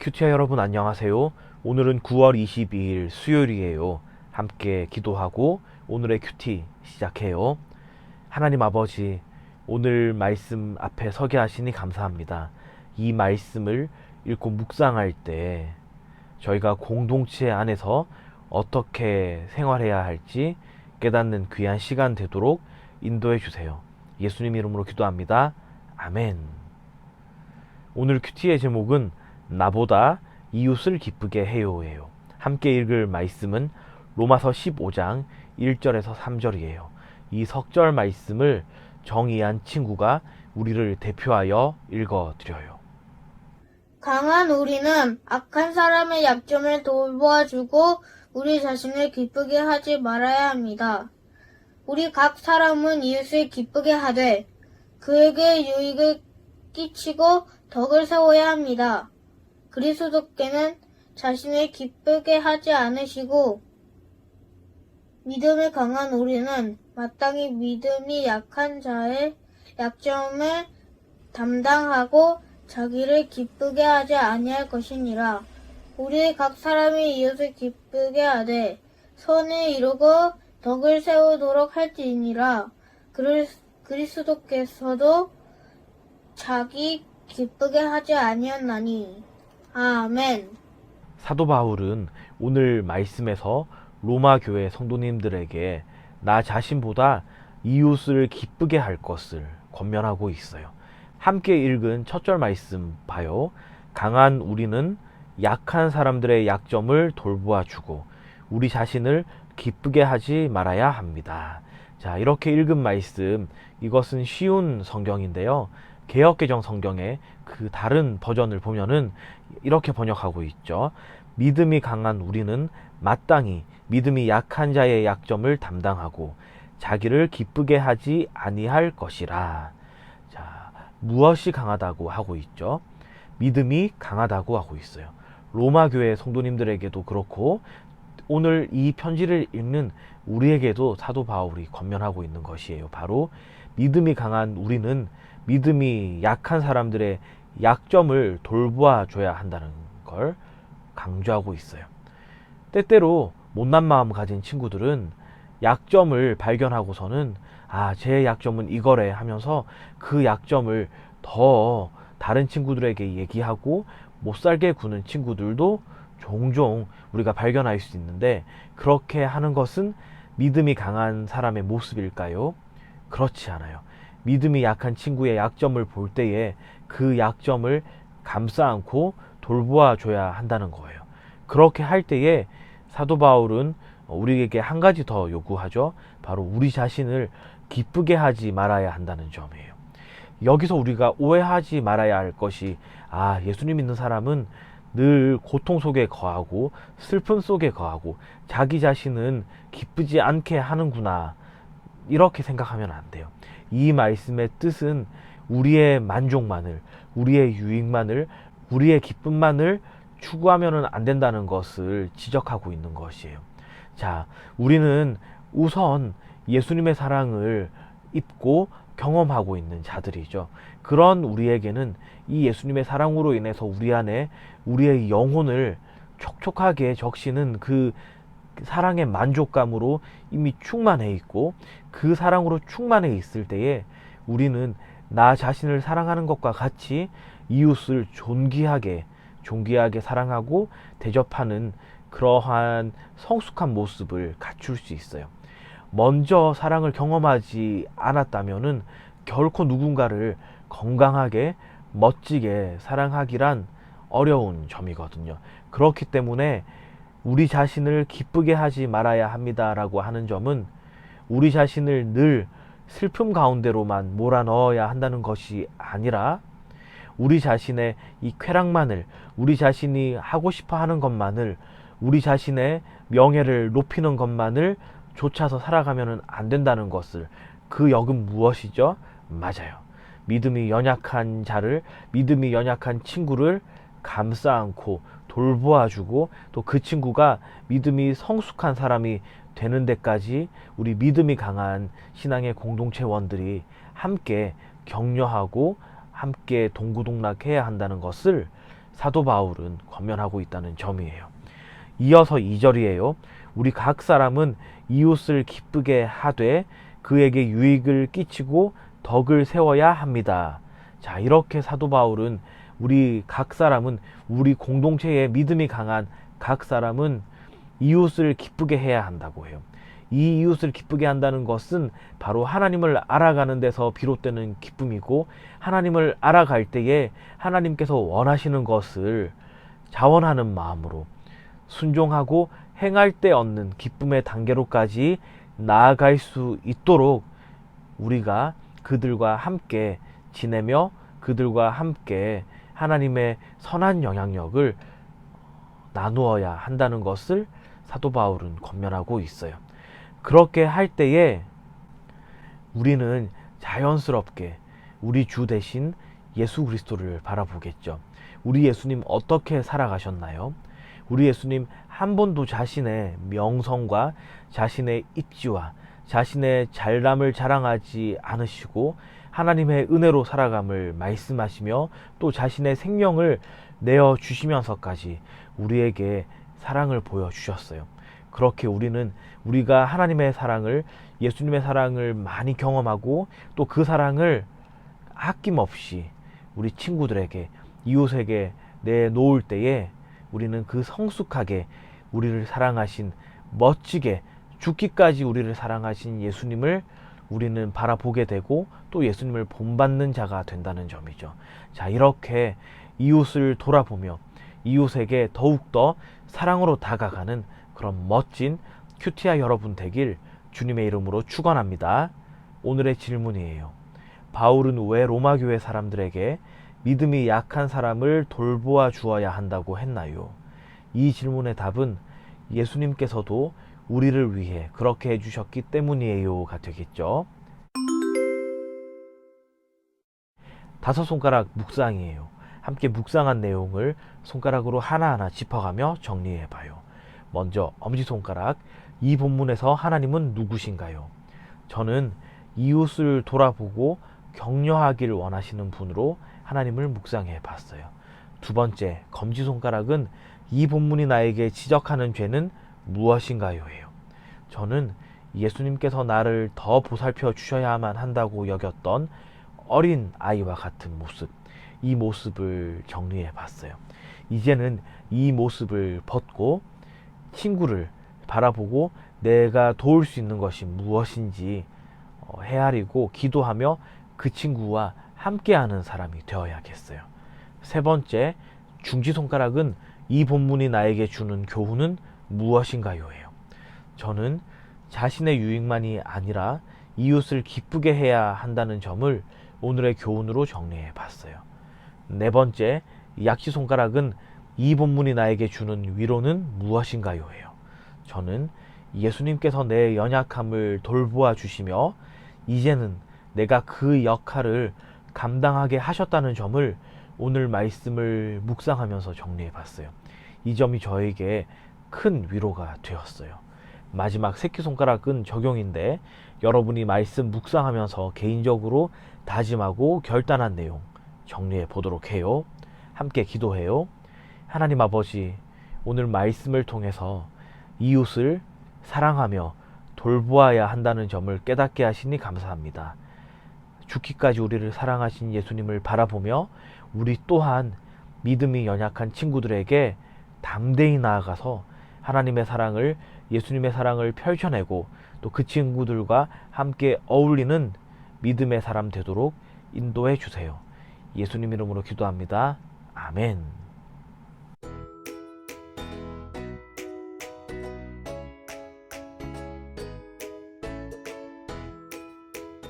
큐티아 여러분 안녕하세요. 오늘은 9월 22일 수요일이에요. 함께 기도하고 오늘의 큐티 시작해요. 하나님 아버지, 오늘 말씀 앞에 서게 하시니 감사합니다. 이 말씀을 읽고 묵상할 때 저희가 공동체 안에서 어떻게 생활해야 할지 깨닫는 귀한 시간 되도록 인도해 주세요. 예수님 이름으로 기도합니다. 아멘. 오늘 큐티의 제목은 나보다 이웃을 기쁘게 해요예요. 함께 읽을 말씀은 로마서 15장 1절에서 3절이에요. 이 석절 말씀을 정의한 친구가 우리를 대표하여 읽어 드려요. 강한 우리는 악한 사람의 약점을 돌보아주고 우리 자신을 기쁘게 하지 말아야 합니다. 우리 각 사람은 이웃을 기쁘게 하되 그에게 유익을 끼치고 덕을 세워야 합니다. 그리스도께는 자신을 기쁘게 하지 않으시고 믿음이 강한 우리는 마땅히 믿음이 약한 자의 약점을 담당하고 자기를 기쁘게 하지 아니할 것이니라. 우리 각 사람이 이웃을 기쁘게 하되 선을 이루고 덕을 세우도록 할지니라. 그리- 그리스도께서도 자기 기쁘게 하지 아니었나니. 아멘. 사도 바울은 오늘 말씀에서 로마 교회 성도님들에게 나 자신보다 이웃을 기쁘게 할 것을 권면하고 있어요. 함께 읽은 첫절 말씀 봐요. 강한 우리는 약한 사람들의 약점을 돌보아 주고 우리 자신을 기쁘게 하지 말아야 합니다. 자, 이렇게 읽은 말씀 이것은 쉬운 성경인데요. 개혁개정 성경의 그 다른 버전을 보면은 이렇게 번역하고 있죠. 믿음이 강한 우리는 마땅히 믿음이 약한 자의 약점을 담당하고 자기를 기쁘게 하지 아니할 것이라. 자, 무엇이 강하다고 하고 있죠? 믿음이 강하다고 하고 있어요. 로마 교회 성도님들에게도 그렇고 오늘 이 편지를 읽는 우리에게도 사도 바울이 권면하고 있는 것이에요. 바로 믿음이 강한 우리는 믿음이 약한 사람들의 약점을 돌보아 줘야 한다는 걸 강조하고 있어요. 때때로 못난 마음 가진 친구들은 약점을 발견하고서는 아, 제 약점은 이거래 하면서 그 약점을 더 다른 친구들에게 얘기하고 못 살게 구는 친구들도 종종 우리가 발견할 수 있는데 그렇게 하는 것은 믿음이 강한 사람의 모습일까요? 그렇지 않아요. 믿음이 약한 친구의 약점을 볼 때에 그 약점을 감싸 안고 돌보아 줘야 한다는 거예요. 그렇게 할 때에 사도 바울은 우리에게 한 가지 더 요구하죠. 바로 우리 자신을 기쁘게 하지 말아야 한다는 점이에요. 여기서 우리가 오해하지 말아야 할 것이 아, 예수님 믿는 사람은 늘 고통 속에 거하고 슬픔 속에 거하고 자기 자신은 기쁘지 않게 하는구나. 이렇게 생각하면 안 돼요. 이 말씀의 뜻은 우리의 만족만을, 우리의 유익만을, 우리의 기쁨만을 추구하면은 안 된다는 것을 지적하고 있는 것이에요. 자, 우리는 우선 예수님의 사랑을 입고 경험하고 있는 자들이죠. 그런 우리에게는 이 예수님의 사랑으로 인해서 우리 안에 우리의 영혼을 촉촉하게 적시는 그 사랑의 만족감으로 이미 충만해 있고 그 사랑으로 충만해 있을 때에 우리는 나 자신을 사랑하는 것과 같이 이웃을 존귀하게 존귀하게 사랑하고 대접하는 그러한 성숙한 모습을 갖출 수 있어요. 먼저 사랑을 경험하지 않았다면은 결코 누군가를 건강하게 멋지게 사랑하기란 어려운 점이거든요. 그렇기 때문에 우리 자신을 기쁘게 하지 말아야 합니다라고 하는 점은 우리 자신을 늘 슬픔 가운데로만 몰아넣어야 한다는 것이 아니라 우리 자신의 이 쾌락만을 우리 자신이 하고 싶어 하는 것만을 우리 자신의 명예를 높이는 것만을 쫓아서 살아가면 안 된다는 것을 그 역은 무엇이죠? 맞아요. 믿음이 연약한 자를 믿음이 연약한 친구를 감싸 안고 돌보아 주고 또 그 친구가 믿음이 성숙한 사람이 되는 데까지 우리 믿음이 강한 신앙의 공동체원들이 함께 격려하고 함께 동구동락해야 한다는 것을 사도 바울은 권면하고 있다는 점이에요. 이어서 2절이에요. 우리 각 사람은 이웃을 기쁘게 하되 그에게 유익을 끼치고 덕을 세워야 합니다. 자, 이렇게 사도 바울은 우리 각 사람은 우리 공동체의 믿음이 강한 각 사람은 이웃을 기쁘게 해야 한다고 해요. 이 이웃을 기쁘게 한다는 것은 바로 하나님을 알아가는 데서 비롯되는 기쁨이고 하나님을 알아갈 때에 하나님께서 원하시는 것을 자원하는 마음으로 순종하고 행할 때 얻는 기쁨의 단계로까지 나아갈 수 있도록 우리가 그들과 함께 지내며 그들과 함께 하나님의 선한 영향력을 나누어야 한다는 것을 사도 바울은 권면하고 있어요. 그렇게 할 때에 우리는 자연스럽게 우리 주 대신 예수 그리스도를 바라보겠죠. 우리 예수님 어떻게 살아가셨나요? 우리 예수님 한 번도 자신의 명성과 자신의 입지와 자신의 잘남을 자랑하지 않으시고 하나님의 은혜로 살아감을 말씀하시며 또 자신의 생명을 내어 주시면서까지 우리에게 사랑을 보여 주셨어요. 그렇게 우리는 우리가 하나님의 사랑을 예수님의 사랑을 많이 경험하고 또 그 사랑을 아낌없이 우리 친구들에게 이웃에게 내놓을 때에 우리는 그 성숙하게 우리를 사랑하신 멋지게 죽기까지 우리를 사랑하신 예수님을 우리는 바라보게 되고 또 예수님을 본받는 자가 된다는 점이죠. 자, 이렇게 이웃을 돌아보며 이웃에게 더욱더 사랑으로 다가가는 그런 멋진 큐티아 여러분 되길 주님의 이름으로 축원합니다. 오늘의 질문이에요. 바울은 왜 로마 교회 사람들에게 믿음이 약한 사람을 돌보아 주어야 한다고 했나요? 이 질문의 답은 예수님께서도 우리를 위해 그렇게 해주셨기 때문이에요가 되겠죠. 다섯 손가락 묵상이에요. 함께 묵상한 내용을 손가락으로 하나하나 짚어가며 정리해 봐요. 먼저 엄지손가락, 이 본문에서 하나님은 누구신가요? 저는 이웃을 돌아보고 격려하길 원하시는 분으로 하나님을 묵상해 봤어요. 두 번째, 검지손가락은 이 본문이 나에게 지적하는 죄는 무엇인가요? 해요. 저는 예수님께서 나를 더 보살펴 주셔야만 한다고 여겼던 어린 아이와 같은 모습, 이 모습을 정리해 봤어요. 이제는 이 모습을 벗고 친구를 바라보고 내가 도울 수 있는 것이 무엇인지 어, 헤아리고 기도하며 그 친구와 함께하는 사람이 되어야겠어요. 세 번째, 중지 손가락은 이 본문이 나에게 주는 교훈은 무엇인가요? 해요. 저는 자신의 유익만이 아니라 이웃을 기쁘게 해야 한다는 점을 오늘의 교훈으로 정리해 봤어요. 네 번째, 약시 손가락은 이 본문이 나에게 주는 위로는 무엇인가요? 해요. 저는 예수님께서 내 연약함을 돌보아 주시며 이제는 내가 그 역할을 감당하게 하셨다는 점을 오늘 말씀을 묵상하면서 정리해 봤어요. 이 점이 저에게 큰 위로가 되었어요. 마지막 새끼손가락은 적용인데 여러분이 말씀 묵상하면서 개인적으로 다짐하고 결단한 내용 정리해 보도록 해요. 함께 기도해요. 하나님 아버지, 오늘 말씀을 통해서 이웃을 사랑하며 돌보아야 한다는 점을 깨닫게 하시니 감사합니다. 죽기까지 우리를 사랑하신 예수님을 바라보며 우리 또한 믿음이 연약한 친구들에게 담대히 나아가서 하나님의 사랑을 예수님의 사랑을 펼쳐내고 또 그 친구들과 함께 어울리는 믿음의 사람 되도록 인도해 주세요. 예수님 이름으로 기도합니다. 아멘.